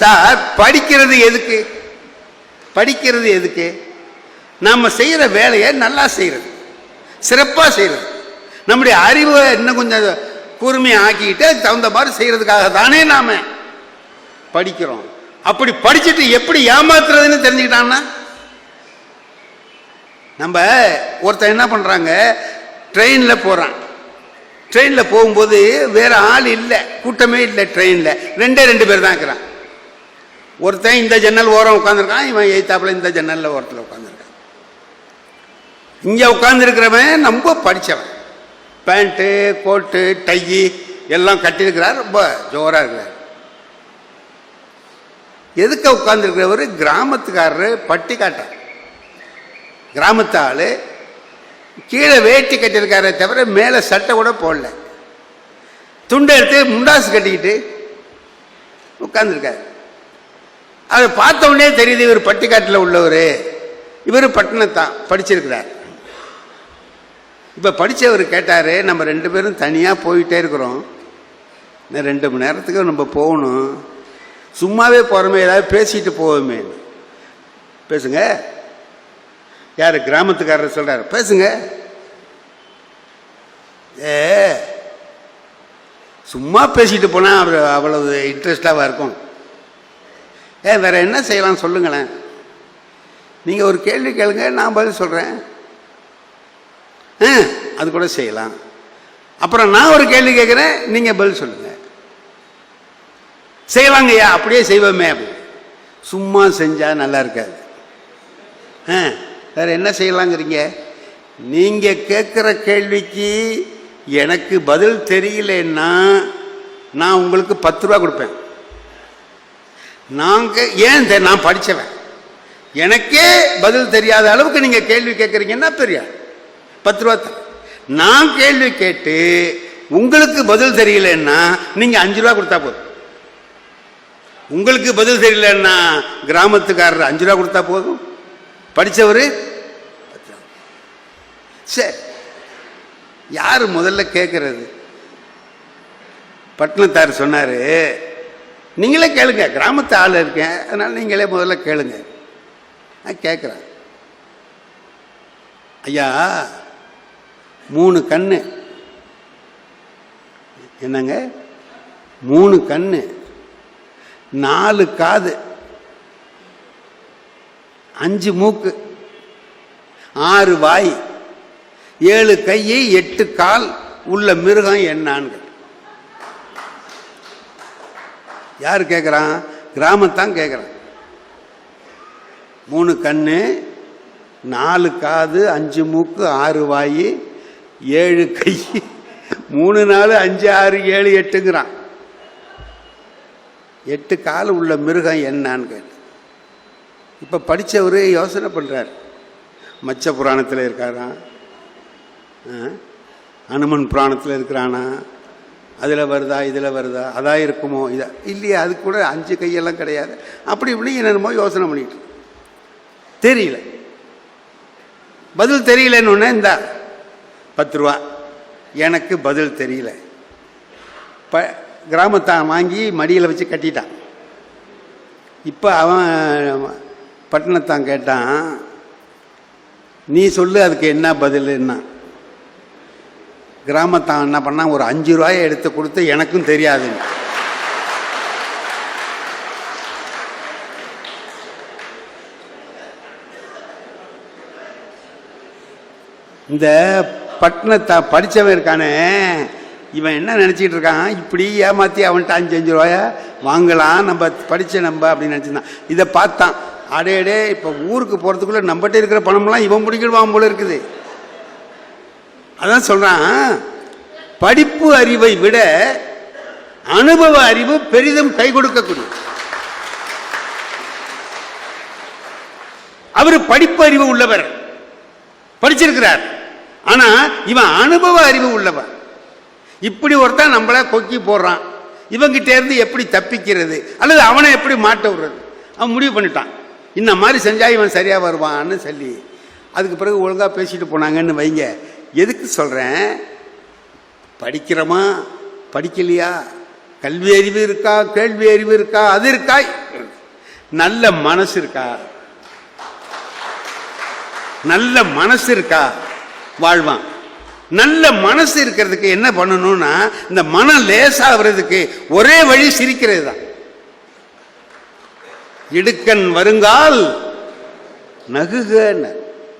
Sir படிக்கிறது எதுக்கு? படிக்கிறது எதுக்கு? நம்ம செய்கிற வேலையை நல்லா செய்கிறது சிறப்பாக செய்கிறது நம்முடைய அறிவை இன்னும் கொஞ்சம் கூர்மையை ஆக்கிக்கிட்டு அதுக்கு தகுந்த மாதிரி செய்கிறதுக்காக தானே நாம் படிக்கிறோம். அப்படி படிச்சுட்டு எப்படி ஏமாத்துறதுன்னு தெரிஞ்சுக்கிட்டான்னா நம்ம ஒருத்தன் என்ன பண்ணுறாங்க ட்ரெயினில் போகிறான் ட்ரெயினில் போகும்போது வேறு ஆள் இல்லை கூட்டமே இல்லை ட்ரெயினில் ரெண்டே ரெண்டு பேர் தான் இருக்கிறான். ஒருத்தன் இந்த ஜன்னல் ஓரம் உட்காந்துருக்கான் இவன் எய்த்தாப்புல இந்த ஜன்னலில் ஓரத்தில் உட்காந்துருக்கான் இங்கே உட்காந்துருக்கிறவன் ரொம்ப படித்தவன் பேண்ட்டு கோட்டு டையி எல்லாம் கட்டியிருக்கிறார் ரொம்ப ஜோராக இருக்கிறார். எதுக்க உட்காந்துருக்கிறவர் கிராமத்துக்காரரு பட்டி காட்டார் கிராமத்து ஆள் கீழே வேட்டி கட்டியிருக்காரே தவிர மேலே சட்டை கூட போடல. துண்டை எடுத்து முண்டாசு கட்டிக்கிட்டு உட்காந்துருக்காரு அதை பார்த்த உடனே தெரியுது இவர் பட்டிக்காட்டில் உள்ளவர். இவர் பட்டினத்தான் படிச்சிருக்கிறார். இப்போ படித்தவர் கேட்டார் நம்ம ரெண்டு பேரும் தனியாக போயிட்டே இருக்கிறோம். இன்னும் ரெண்டு மணி நேரத்துக்கு நம்ம போகணும். சும்மாவே போகிறோமே ஏதாவது பேசிட்டு போவோமே. பேசுங்க. யார் கிராமத்துக்காரர் சொல்கிறார் பேசுங்க. ஏ சும்மா பேசிட்டு போனால் அவர் அவ்வளவு இன்ட்ரெஸ்டாக இருக்கும்? ஏ வேறு என்ன செய்யலாம் சொல்லுங்களேன். நீங்கள் ஒரு கேள்வி கேளுங்க நான் பதில் சொல்கிறேன் ஆ அது கூட செய்யலாம். அப்புறம் நான் ஒரு கேள்வி கேட்குறேன் நீங்கள் பதில் சொல்லுங்கள் செய்வாங்கய்யா அப்படியே செய்வோமே அப்படி. சும்மா செஞ்சால் நல்லா இருக்காது. ஆ வேறு என்ன செய்யலாங்கிறீங்க? நீங்கள் கேட்குற கேள்விக்கு எனக்கு பதில் தெரியலன்னா நான் உங்களுக்கு பத்து ரூபா கொடுப்பேன். நாங்கள் ஏன் தெ- நான் படித்தவன் எனக்கே பதில் தெரியாத அளவுக்கு நீங்கள் கேள்வி கேட்குறீங்கன்னா பெரிய? பத்து ரூபா நான் கேள்வி கேட்டு உங்களுக்கு பதில் தெரியலன்னா நீங்கள் அஞ்சு ரூபா கொடுத்தா போதும். உங்களுக்கு பதில் தெரியலன்னா கிராமத்துக்காரர் அஞ்சு ரூபா கொடுத்தா போதும். படித்தவர் சரி யார் முதல்ல கேட்கறது பட்டினத்தார் சொன்னார் நீங்களே கேளுங்க. கிராமத்து ஆள் இருக்கேன். அதனால் நீங்களே முதல்ல கேளுங்க. நான் கேட்குறேன் ஐயா மூணு கண்ணு. என்னங்க? மூணு கண்ணு. நாலு காது. அஞ்சு மூக்கு. ஆறு வாய். ஏழு கை எட்டு கால். உள்ள மிருகம் என்னான்னு கேட்டான். யார் கேட்குறான் கிராமத்தான் கேட்குறான் மூணு கண் நாலு காது அஞ்சு மூக்கு ஆறு வாய் ஏழு கை. மூணு நாலு அஞ்சு ஆறு ஏழு எட்டுங்கிறான். எட்டு கால் உள்ள மிருகம் என்னான்னு கேட்டு இப்போ படித்தவர் யோசனை பண்ணுறார் மச்ச புராணத்தில் இருக்காரான் ஆ? அனுமன் புராணத்தில் இருக்கிறானா? அதில் வருதா இதில் வருதா அதான் இருக்குமோ இதா. இல்லையா அது கூட அஞ்சு கையெல்லாம் கிடையாது. அப்படி இப்படி என்னென்னமோ யோசனை பண்ணிட்டு தெரியல. பதில் தெரியலன்னு ஒன்று இந்தா. பத்து ரூபா. எனக்கு பதில் தெரியல. ப கிராமத்தான் வாங்கி மடியில் வச்சு கட்டிட்டான். இப்போ அவன் பட்டணத்தான் கேட்டான் நீ சொல்லு அதுக்கு என்ன பதிலுன்னா? கிராமத்தான் என்ன பண்ணால் ஒரு அஞ்சு ரூபாயை எடுத்து கொடுத்து எனக்கும் தெரியாது. இந்த பட்டணத்தை படித்தவன் இருக்கானே இவன் என்ன நினச்சிக்கிட்டு இருக்கான்? இப்படி ஏமாற்றி அவன்கிட்ட அஞ்சு அஞ்சு ரூபாய வாங்கலாம் நம்ம படித்த நம்ம அப்படின்னு நினச்சிருந்தான். இதை பார்த்தான். அடே அடே இப்போ ஊருக்கு போகிறதுக்குள்ளே நம்மகிட்ட இருக்கிற பணம்லாம் இவன் பிடிக்கிடுவான் போல இருக்குது. அதான் சொல்றான் படிப்பு அறிவை விட அனுபவ அறிவு பெரிதும் கை கொடுக்கக்கூடிய அவர் படிப்பு அறிவு உள்ளவர் படிச்சிருக்கிறார். ஆனா இவன் அனுபவ அறிவு உள்ளவன். இப்படி ஒருத்தன் நம்மள கொக்கி போடுறான். இவங்கிட்ட இருந்து எப்படி தப்பிக்கிறது? அல்லது அவனை எப்படி மாட்ட விடுறது? அவன் முடிவு பண்ணிட்டான். இந்த மாதிரி செஞ்சா இவன் சரியா வருவான்னு சொல்லி அதுக்கு பிறகு ஒழுங்கா பேசிட்டு போனாங்கன்னு வைங்க. எதுக்கு சொல்கிறேன் படிக்கிறோமா? படிக்கலையா? கல்வி அறிவு இருக்கா? கேள்வி அறிவு இருக்கா? அது இருக்கா? நல்ல மனசு இருக்கா? நல்ல மனசு இருக்கா? வாழ்வான். நல்ல மனசு இருக்கிறதுக்கு என்ன பண்ணணும்னா இந்த மனம் லேசாகிறதுக்கு ஒரே வழி சிரிக்கிறது தான் இடுக்கன் வருங்கால் நகுகன்னு